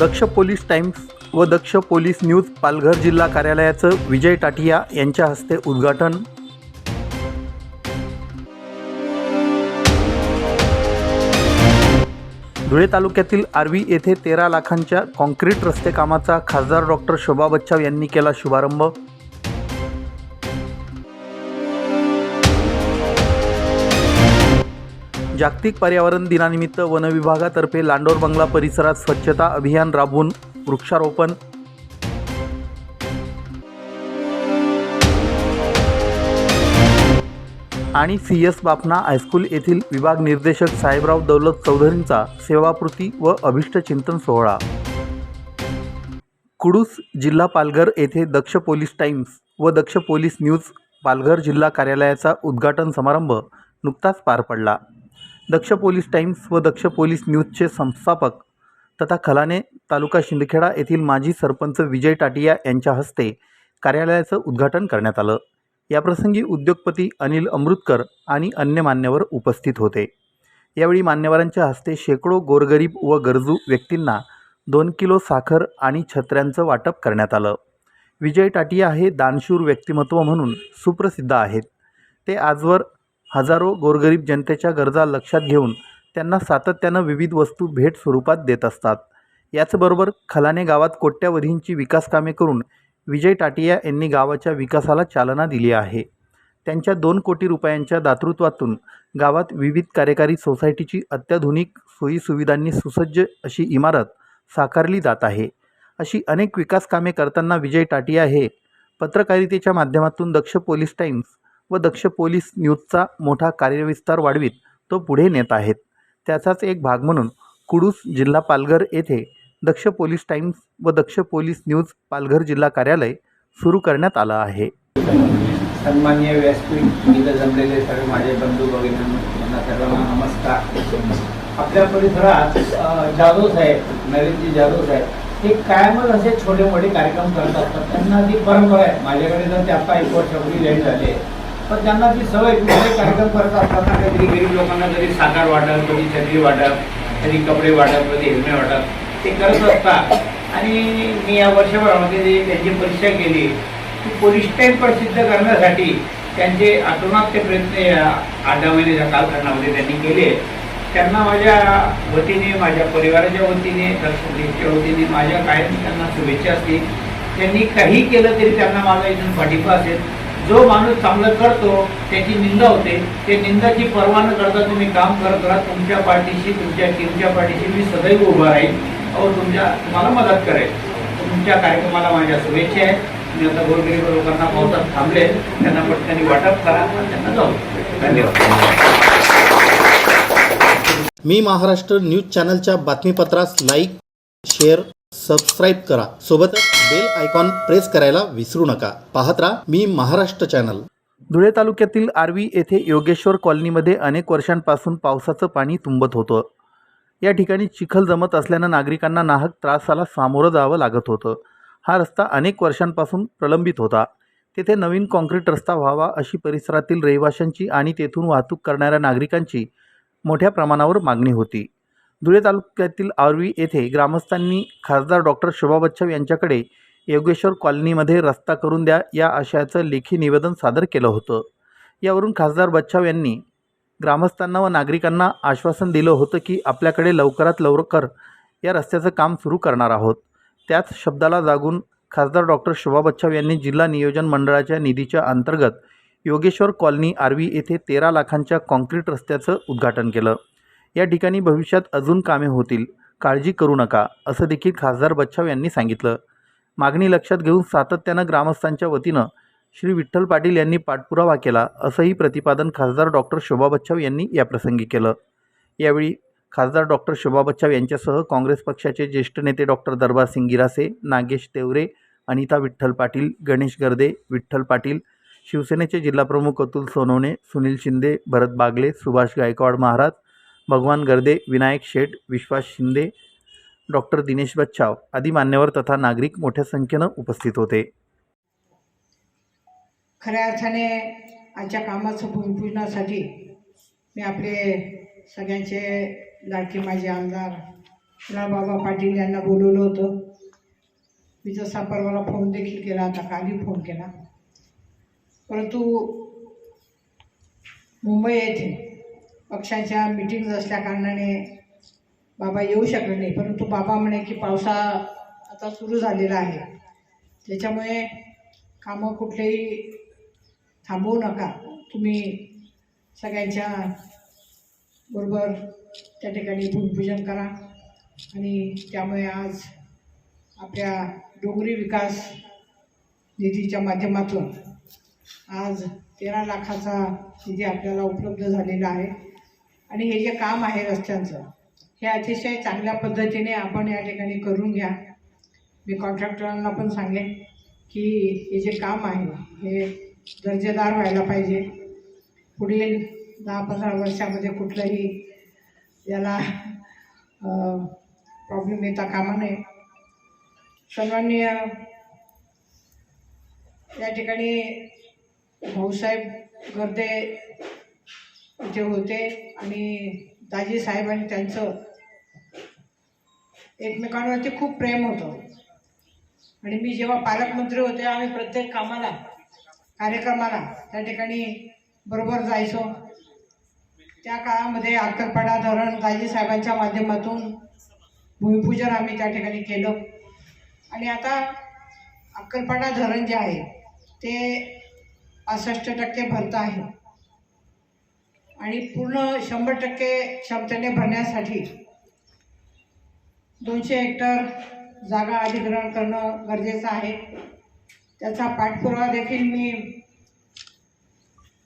दक्ष police times व दक्ष police news Palghar जिल्हा कार्यालयाचं विजय टाटिया यांच्या हस्ते उद्घाटन. धुळे तालुक्यातील आर्वी येथे तेरा लाखांच्या कॉन्क्रीट रस्ते कामाचा खासदार डॉक्टर शोभा बच्चाव यांनी केला शुभारंभ. जागतिक पर्यावरण दिनानिमित्त वन विभागातर्फे लांडोर बंगला परिसरात स्वच्छता अभियान राबवून वृक्षारोपण. आणि सी एस बापना हायस्कूल येथील विभाग निर्देशक साहेबराव दौलत चौधरींचा सेवापूर्ती व अभिष्टचिंतन सोहळा. कुडूस जिल्हा पालघर येथे दक्ष पोलीस टाइम्स व दक्ष पोलीस न्यूज पालघर जिल्हा कार्यालयाचा उद्घाटन समारंभ नुकताच पार पडला. दक्ष पोलीस टाइम्स व दक्ष पोलीस न्यूजचे संस्थापक तथा खलाने तालुका शिंदखेडा येथील माजी सरपंच विजय टाटिया यांच्या हस्ते कार्यालयाचं उद्घाटन करण्यात आलं. याप्रसंगी उद्योगपती अनिल अमृतकर आणि अन्य मान्यवर उपस्थित होते. यावेळी मान्यवरांच्या हस्ते शेकडो गोरगरीब व गरजू व्यक्तींना दोन किलो साखर आणि छत्र्यांचं वाटप करण्यात आलं. विजय टाटिया हे दानशूर व्यक्तिमत्व म्हणून सुप्रसिद्ध आहेत. ते आजवर हजारो गोरगरीब जनतेच्या गरजा लक्षात घेऊन त्यांना सातत्यानं विविध वस्तू भेट स्वरूपात देत असतात. याचबरोबर खलाने गावात कोट्यावधींची विकासकामे करून विजय टाटिया यांनी गावाच्या विकासाला चालना दिली आहे. त्यांच्या दोन कोटी रुपयांच्या दातृत्वातून गावात विविध कार्यकारी सोसायटीची अत्याधुनिक सोयीसुविधांनी सुसज्ज अशी इमारत साकारली जात आहे. अशी अनेक विकास कामे करताना विजय टाटिया हे पत्रकारितेच्या माध्यमातून दक्ष पोलीस टाइम्स व दक्ष पोलीस न्यूजचा मोठा कार्यविस्तार वाढवीत तो पुढे नेत आहेत. त्याचाच एक भाग म्हणून कुडूस जिल्हा पालघर येथे दक्ष पोलीस टाईम्स व दक्ष पोलीस न्यूज पालघर जिल्हा कार्यालय सुरू करण्यात आलं आहे. सन्मान्य व्यासपीठ इथं जमलेले सर्व माझे बंधू भगिनी सर्वांना नमस्कार. आपल्या परिसरात जाधव साहेब नरेंद्रजी जाधव साहेब हे कायमच असे छोटे मोठे कार्यक्रम करत असतात त्यांना ती परंपरा आहे माझ्याकडे जर ते आता एक वर्षापूर्वी लेट झाले पण त्यांना ती सवय कुठलाही कार्यक्रम करत असताना काहीतरी गरीब लोकांना कधी साखर वाटप कधी छत्री वाटप कधी कपडे वाटप कधी हेल्मेट वाटप ते करत असतात आणि मी या वर्षभरामध्ये जी त्यांची परीक्षा केली ती पोलीस टाईम प्रसिद्ध करण्यासाठी त्यांचे आतोनात ते प्रयत्न या आठ दहा महिन्याच्या कालखंडामध्ये त्यांनी केले. त्यांना माझ्या वतीने माझ्या परिवाराच्या वतीने दर्शकच्या वतीने माझ्या कायम त्यांना शुभेच्छा असतील. त्यांनी काही केलं तरी त्यांना माझा इथून पाठिंबा असेल. जो माणूस चांगलं करतो त्याची निंदा होते. ते निंदाची पर्वा न करता तुम्ही काम करत राहा. तुमच्या पाठीशी तुमच्या टीमच्या पाठीशी मी सदैव उभा राहील अहो तुमच्या तुम्हाला मदत करेल तुमच्या कार्यक्रमाला माझ्या शुभेच्छा आहेत. मी आता गोरगरीब लोकांना पावसात थांबले. त्यांना पटकन वाटप करा त्यांना जाऊ. धन्यवाद. मी महाराष्ट्र न्यूज चॅनलच्या बातमीपत्रास लाईक शेअर सबस्क्राईब करा. सोबतच बेल आयकॉन प्रेस करायला विसरू नका. पाहत राहा मी महाराष्ट्र चॅनल धुळे तालुक्यातील आर्वी येथे योगेश्वर कॉलनीमध्ये अनेक वर्षांपासून पावसाचं पाणी तुंबत होतं. या ठिकाणी चिखल जमत असल्यानं नागरिकांना नाहक त्रासाला सामोरं जावं लागत होतं. हा रस्ता अनेक वर्षांपासून प्रलंबित होता. तेथे नवीन कॉन्क्रीट रस्ता व्हावा अशी परिसरातील रहिवाशांची आणि तेथून वाहतूक करणाऱ्या नागरिकांची मोठ्या प्रमाणावर मागणी होती. धुळे तालुक्यातील आर्वी येथे ग्रामस्थांनी खासदार डॉक्टर शोभा बच्छाव यांच्याकडे योगेश्वर कॉलनीमध्ये रस्ता करून द्या या आशयाचं लेखी निवेदन सादर केलं होतं. यावरून खासदार बच्छाव यांनी ग्रामस्थांना व नागरिकांना आश्वासन दिलं होतं की आपल्याकडे लवकरात लवकर या रस्त्याचं काम सुरू करणार आहोत. त्याच शब्दाला जागून खासदार डॉक्टर शोभा बच्छाव यांनी जिल्हा नियोजन मंडळाच्या निधीच्या अंतर्गत योगेश्वर कॉलनी आर्वी येथे तेरा लाखांच्या कॉन्क्रीट रस्त्याचं उद्घाटन केलं. या ठिकाणी भविष्यात अजून कामे होतील. काळजी करू नका असं देखील खासदार बच्छाव यांनी सांगितलं. मागणी लक्षात घेऊन सातत्यानं ग्रामस्थांच्या वतीनं श्री विठ्ठल पाटील यांनी पाठपुरावा केला असंही प्रतिपादन खासदार डॉक्टर शोभा बच्छाव यांनी याप्रसंगी केलं. यावेळी खासदार डॉक्टर शोभा बच्छाव यांच्यासह काँग्रेस पक्षाचे ज्येष्ठ नेते डॉक्टर दरबारसिंग गिरासे नागेश तेवरे अनिता विठ्ठल पाटील गणेश गर्दे विठ्ठल पाटील शिवसेनेचे जिल्हाप्रमुख अतुल सोनवणे सुनील शिंदे भरत बागले सुभाष गायकवाड महाराज भगवान गर्दे विनायक शेठ विश्वास शिंदे डॉक्टर दिनेश बच्छाव आदी मान्यवर तथा नागरिक मोठ्या संख्येनं उपस्थित होते. खऱ्या अर्थाने आजच्या कामाचं भूमिपूजनासाठी मी आपले सगळ्यांचे लाडके माझे आमदार बाबा पाटील यांना बोलवलं होतं. मी जसा परवाला फोन देखील केला आता कालही फोन केला. परंतु मुंबई येथे पक्षाच्या मिटिंग्ज असल्या कारणाने बाबा येऊ शकले नाही. परंतु बाबा म्हणे की पावसा आता सुरू झालेला आहे. त्याच्यामुळे कामं कुठलेही थांबवू नका. तुम्ही सगळ्यांच्या बरोबर त्या ठिकाणी भूमिपूजन करा. आणि त्यामुळे आज आपल्या डोंगरी विकास निधीच्या माध्यमातून आज तेरा लाखाचा निधी आपल्याला उपलब्ध झालेला आहे. आणि हे जे काम आहे रस्त्यांचं हे अतिशय चांगल्या पद्धतीने आपण या ठिकाणी करून घ्या. मी कॉन्ट्रॅक्टरांना पण सांगेन की हे जे काम आहे हे दर्जेदार व्हायला पाहिजे. पुढील दहा पंधरा वर्षामध्ये कुठलंही याला प्रॉब्लेम येता कामा नये. सन्माननीय या ठिकाणी भाऊसाहेब गर्दे इथे होते आणि दाजी साहेब आणि त्यांचं एकमेकांवरती खूप प्रेम होतं. आणि मी जेव्हा पालकमंत्री होते आम्ही प्रत्येक कामाला कार्यक्रमाला त्या ठिकाणी बरोबर जायचो. त्या काळामध्ये अक्कलपाडा धरण दाजी साहेबांच्या माध्यमातून भूमिपूजन आम्ही त्या ठिकाणी केलं. आणि आता अक्कलपाडा धरण जे आहे ते पासष्ट टक्के भरतं आहे. आणि पूर्ण शंभर टक्के क्षमतेने भरण्यासाठी दोनशे हेक्टर जागा अधिग्रहण करणं गरजेचं आहे. त्याचा पाठपुरावा देखील मी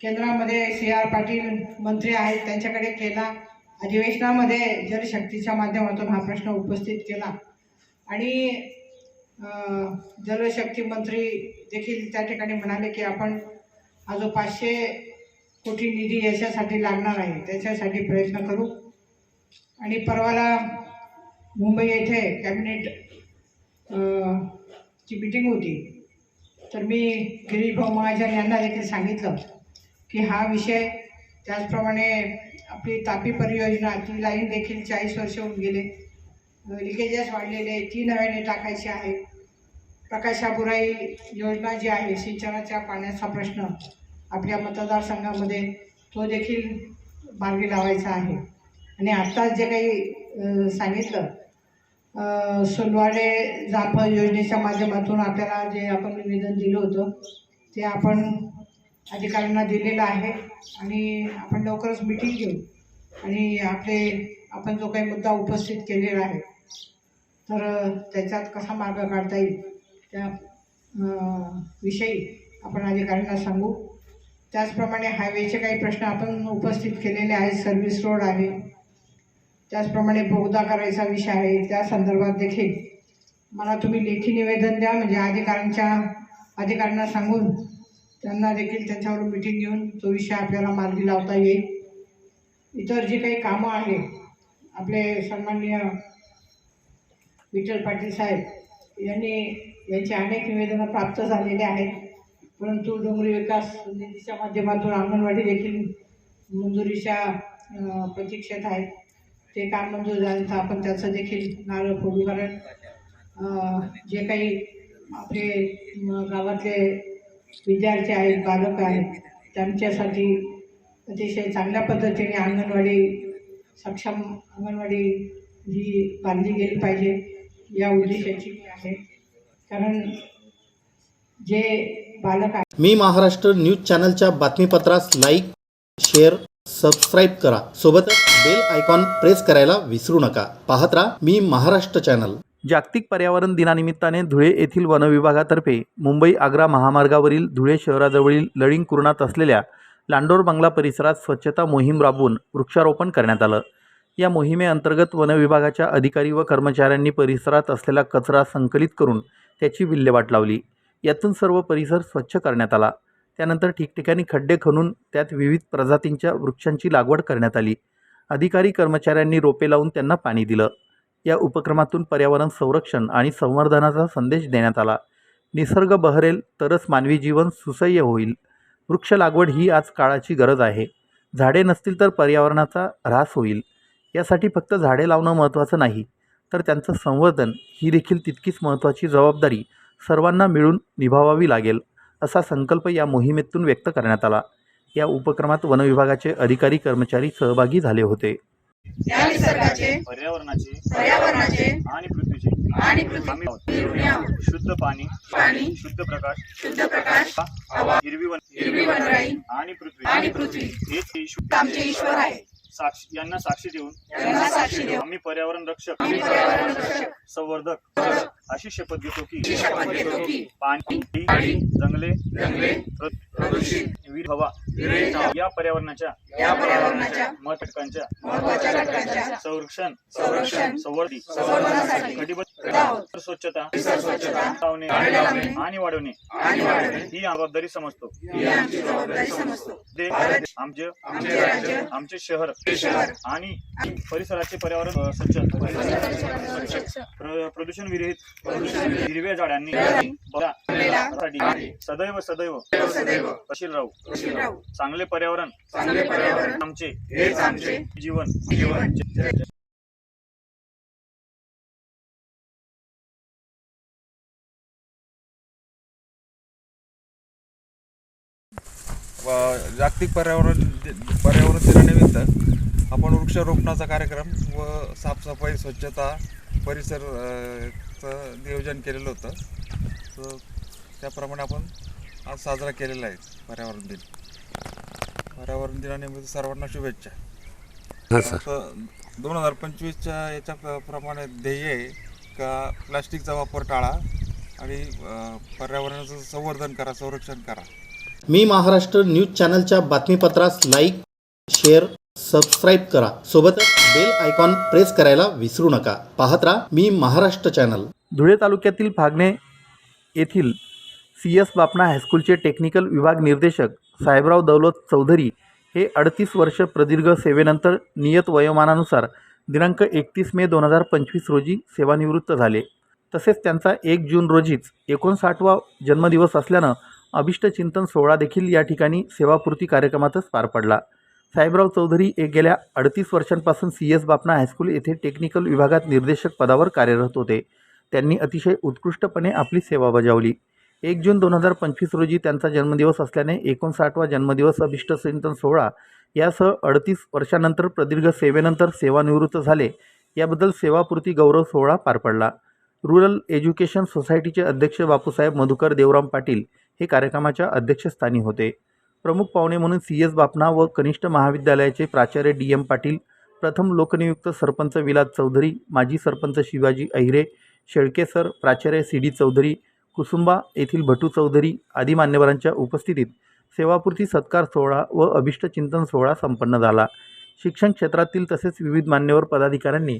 केंद्रामध्ये सी आर पाटील मंत्री आहेत त्यांच्याकडे केला. अधिवेशनामध्ये जलशक्तीच्या माध्यमातून हा प्रश्न उपस्थित केला. आणि जलशक्ती मंत्री देखील त्या ठिकाणी म्हणाले की आपण हा जो पाचशे कोटी निधी याच्यासाठी लागणार आहे त्याच्यासाठी प्रयत्न करू. आणि परवाला मुंबई येथे कॅबिनेट ची मीटिंग होती. तर मी गिरीशभाऊ महाजन यांना देखील सांगितलं की हा विषय त्याचप्रमाणे आपली तापी परियोजना ती लाईन देखील चाळीस वर्ष होऊन गेले. लिकेजेस वाढलेले ती नव्याने टाकायची आहे प्रकाशाबुराई योजना जी आहे सिंचनाच्या पाण्याचा प्रश्न आपल्या मतदारसंघामध्ये तो देखील मार्गी लावायचा आहे. आणि आत्ताच जे काही सांगितलं अ, सोनवाडे जाफळ योजनेच्या माध्यमातून आपल्याला जे आपण निवेदन दिलं होतं ते आपण अधिकाऱ्यांना दिलेलं आहे आणि आपण लवकरच मिटिंग घेऊ आणि आपले आपण जो काही मुद्दा उपस्थित केलेला आहे तर त्याच्यात कसा मार्ग काढता येईल त्या विषयी आपण अधिकाऱ्यांना सांगू. त्याचप्रमाणे हायवेचे काही प्रश्न आपण उपस्थित केलेले आहेत सर्व्हिस रोड आहे. त्याचप्रमाणे बोगदा करायचा विषय आहे त्या संदर्भात देखील मला तुम्ही लेखी निवेदन द्या म्हणजे अधिकाऱ्यांच्या अधिकाऱ्यांना सांगून त्यांना देखील त्यांच्यावर मिटिंग घेऊन तो विषय आपल्याला मार्गी लावता येईल. इतर जी काही कामं आहे आपले सन्माननीय विठ्ठल पाटील साहेब यांनी यांची अनेक निवेदनं प्राप्त झालेले आहेत. परंतु डोंगरी विकास निधीच्या माध्यमातून अंगणवाडी देखील मंजुरीच्या प्रतीक्षेत आहेत. ते काम मंजूर झालं तर आपण त्याचं देखील नारळ फोडू. कारण जे काही आपले गावातले विद्यार्थी आहेत बालक आहेत त्यांच्यासाठी अतिशय चांगल्या पद्धतीने अंगणवाडी सक्षम अंगणवाडी ही बांधली गेली पाहिजे या उद्देशाची आहे. कारण जे बालक मी महाराष्ट्र न्यूज चॅनलच्या बातमीपत्रास लाईक शेअर सबस्क्राईब करा. सोबतच बेल आयकॉन प्रेस करायला विसरू नका. पाहत राहा मी महाराष्ट्र चॅनल. जागतिक पर्यावरण दिनानिमित्ताने धुळे येथील वनविभागातर्फे मुंबई आग्रा महामार्गावरील धुळे शहराजवळील लळिंग कुरणात असलेल्या लांडोर बंगला परिसरात स्वच्छता मोहीम राबवून वृक्षारोपण करण्यात आलं. या मोहिमेअंतर्गत वनविभागाच्या अधिकारी व कर्मचाऱ्यांनी परिसरात असलेला कचरा संकलित करून त्याची विल्हेवाट लावली. यातून सर्व परिसर स्वच्छ करण्यात आला. त्यानंतर ठिकठिकाणी खड्डे खणून त्यात विविध प्रजातींच्या वृक्षांची लागवड करण्यात आली. अधिकारी कर्मचाऱ्यांनी रोपे लावून त्यांना पाणी दिलं. या उपक्रमातून पर्यावरण संरक्षण आणि संवर्धनाचा संदेश देण्यात आला. निसर्ग बहरेल तरच मानवी जीवन सुसह्य होईल. वृक्ष लागवड ही आज काळाची गरज आहे. झाडे नसतील तर पर्यावरणाचा ऱ्हास होईल. यासाठी फक्त झाडे लावणं महत्त्वाचं नाही तर त्यांचं संवर्धन ही देखील तितकीच महत्त्वाची जबाबदारी सर्वांना मिळून निभावावी लागेल असा संकल्प या मोहिमेतून व्यक्त करण्यात आला. या उपक्रमात वनविभागाचे अधिकारी कर्मचारी सहभागी झाले होते. या निसर्गाचे पर्यावरणाचे पर्यावरणाचे आणि पृथ्वीचे. आणि पृथ्वी. शुद्ध पाणी पाणी शुद्ध प्रकाश शुद्ध प्रकाश हवा हिरवी वन हिरवी वनराई आणि पृथ्वी. आणि पृथ्वी. हेच हे आमचे ईश्वर आहे. साक्षी यांना साक्षी देऊन यांना साक्षी देऊ आम्ही पर्यावरण रक्षक आम्ही पर्यावरण रक्षक. संवर्धक. अशी शपथ घेतो की पाणी जंगले वीर हवा या पर्यावरणाच्या महत्वाकांच्या संरक्षण संरक्षण, संवर्धी संवर्धनासाठी कटिबद्ध. स्वच्छता लावणे आणि वाढवणे. ही जबाबदारी समजतो. आमची ते आमचे शहर आणि परिसराचे पर्यावरण स्वच्छ. प्र- प्रदूषण विरहित हिरव्या झाडांनी सदैव सदैव सदैव. अशील राहू. चांगले पर्यावरण. चांगले पर्यावरण. आमचे हेच आमचे जीवन. जीवन. व जागतिक पर्यावरण पर्यावरण दिनानिमित्त आपण वृक्षारोपणाचा कार्यक्रम व साफसफाई स्वच्छता परिसर अ, चं नियोजन केलेलं होतं. तर त्याप्रमाणे आपण आज साजरा केलेला आहे पर्यावरण दिन. पर्यावरण दिनानिमित्त सर्वांना शुभेच्छा. दोन हजार पंचवीसच्या याच्या प्रमाणे ध्येय आहे का प्लास्टिकचा वापर टाळा आणि पर्यावरणाचं संवर्धन करा संरक्षण करा. मी महाराष्ट्र न्यूज चॅनलच्या बातमीपत्रास लाईक शेअर सबस्क्राईब करा. सोबतच बेल आयकॉन प्रेस करायला विसरू नका. पाहत राहा मी महाराष्ट्र चॅनल धुळे तालुक्यातील फागणे येथील सी एस बापना हायस्कूलचे टेक्निकल विभाग निर्देशक साहेबराव दौलत चौधरी हे अडतीस वर्ष प्रदीर्घ सेवेनंतर नियत वयोमानानुसार दिनांक एकतीस मे दोन हजार पंचवीस रोजी सेवानिवृत्त झाले. तसेच त्यांचा एक जून रोजीच एकोणसाठवा जन्मदिवस असल्यानं अभिष्टचिंतन सोहळा देखील या ठिकाणी सेवापूर्ती कार्यक्रमातच पार पडला. साहेबराव चौधरी हे गेल्या अडतीस वर्षांपासून C S Bapna high school येथे टेक्निकल विभागात निर्देशक पदावर कार्यरत होते. त्यांनी अतिशय उत्कृष्टपणे आपली सेवा बजावली. एक जून दोन हजार पंचवीस रोजी त्यांचा जन्मदिवस असल्याने एकोणसाठवा जन्मदिवस अभिष्ट चिंतन सोहळा यासह अडतीस वर्षानंतर प्रदीर्घ सेवेनंतर सेवानिवृत्त झाले. याबद्दल सेवापूर्ती गौरव सोहळा पार पडला. रुरल एज्युकेशन सोसायटीचे अध्यक्ष बापूसाहेब मधुकर देवराम पाटील हे कार्यक्रमाच्या अध्यक्षस्थानी होते. प्रमुख पाहुणे म्हणून सी एस बापना व कनिष्ठ महाविद्यालयाचे प्राचार्य डी एम पाटील प्रथम लोकनियुक्त सरपंच विलास चौधरी माजी सरपंच शिवाजी अहिरे शेळके सर प्राचार्य सी डी चौधरी कुसुंबा येथील भटू चौधरी आदी मान्यवरांच्या उपस्थितीत सेवापूर्ती सत्कार सोहळा व अभिष्ट चिंतन सोहळा संपन्न झाला. शिक्षण क्षेत्रातील तसेच विविध मान्यवर पदाधिकाऱ्यांनी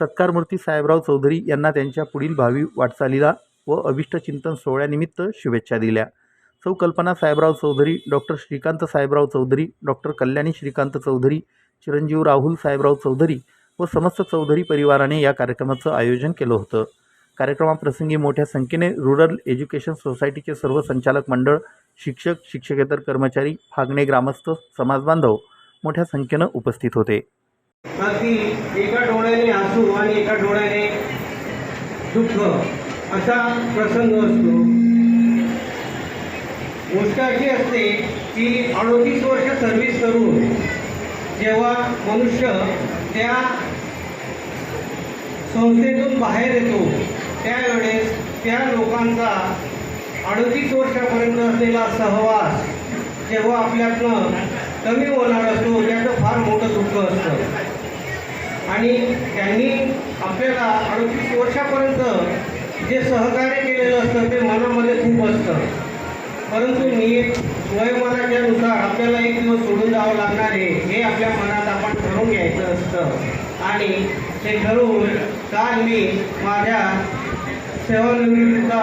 सत्कारमूर्ती साहेबराव चौधरी यांना त्यांच्या पुढील भावी वाटचालीला व अभिष्ट चिंतन सोहळ्यानिमित्त शुभेच्छा दिल्या. सौ कल्पना साहेबराव चौधरी डॉक्टर श्रीकांत साहेबराव चौधरी डॉक्टर कल्याणी श्रीकांत चौधरी चिरंजीव राहुल साहेबराव चौधरी व समस्त चौधरी परिवाराने या कार्यक्रमाचं आयोजन केलं होतं. कार्यक्रमाप्रसंगी मोठ्या संख्येने रुरल एज्युकेशन सोसायटीचे सर्व संचालक मंडळ शिक्षक शिक्षकेतर कर्मचारी फागणे ग्रामस्थ समाजबांधव मोठ्या संख्येनं उपस्थित होते. अगदी एका डोळ्याने हसू आणि एका डोळ्याने दुःख असा प्रसंग असतो. गोष्ट अशी असते की अडोतीस वर्ष सर्व्हिस करून जेव्हा मनुष्य त्या संस्थेतून बाहेर येतो त्यावेळेस त्या लोकांचा अडतीस वर्षापर्यंत असलेला सहवास जेव्हा आपल्यातनं कमी होणार असतो त्याचं फार मोठं दुःख असतं. आणि त्यांनी आपल्याला अडतीस वर्षापर्यंत जे सहकार्य केलेलं असतं ते मनामध्ये खूप असतं. परंतु नियत वयोमानाच्यानुसार आपल्याला एक दिवस सोडून जावं लागणार आहे हे आपल्या मनात आपण ठरवून घ्यायचं असतं. आणि ते ठरवून काल मी माझ्या सेवानिवृत्तीचा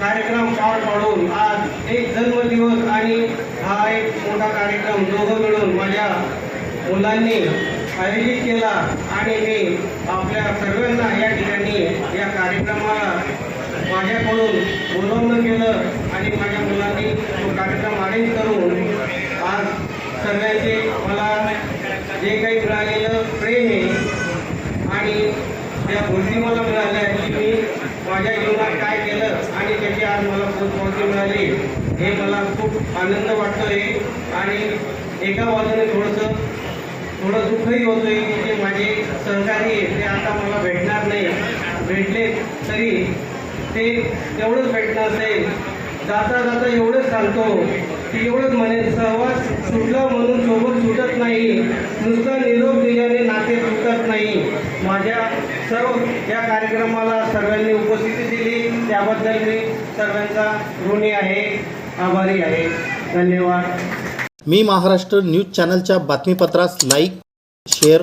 कार्यक्रम पार पाडून आज एक जन्मदिवस आणि हा एक मोठा कार्यक्रम दोघं मिळून माझ्या मुलांनी आयोजित केला. आणि मी आपल्या सर्वांना या ठिकाणी या कार्यक्रमाला माझ्याकडून बोलवणं केलं आणि माझ्या मुलांनी तो कार्यक्रम अरेंज करून आज सगळ्याचे मला जे काही मिळालेलं प्रेम आहे आणि त्या गोष्टी मला मिळाल्या की मी माझ्या जीवनात काय केलं आणि त्याची आज मला पोचपावती मिळाली. हे मला खूप आनंद वाटतो आहे आणि एका बाजूने थोडंसं थोडं दुःखही होतं आहे की जे माझे सहकारी ते आता मला भेटणार नाही. भेटले तरी ते एवढंच भेटणार असेल. जाता जाता एवढंच सांगतो की एवढंच म्हणे सहवास सुटला म्हणून सोबत सुटत नाही. नुसता निरोप दिल्याने नाते तुटत नाही. माझ्या सर्व या कार्यक्रमाला सर्वांनी उपस्थिती दिली. त्याबद्दल मी सर्वांचा ऋणी आहे आभारी आहे. धन्यवाद. मी महाराष्ट्र न्यूज चॅनलच्या बातमीपत्रास लाईक शेअर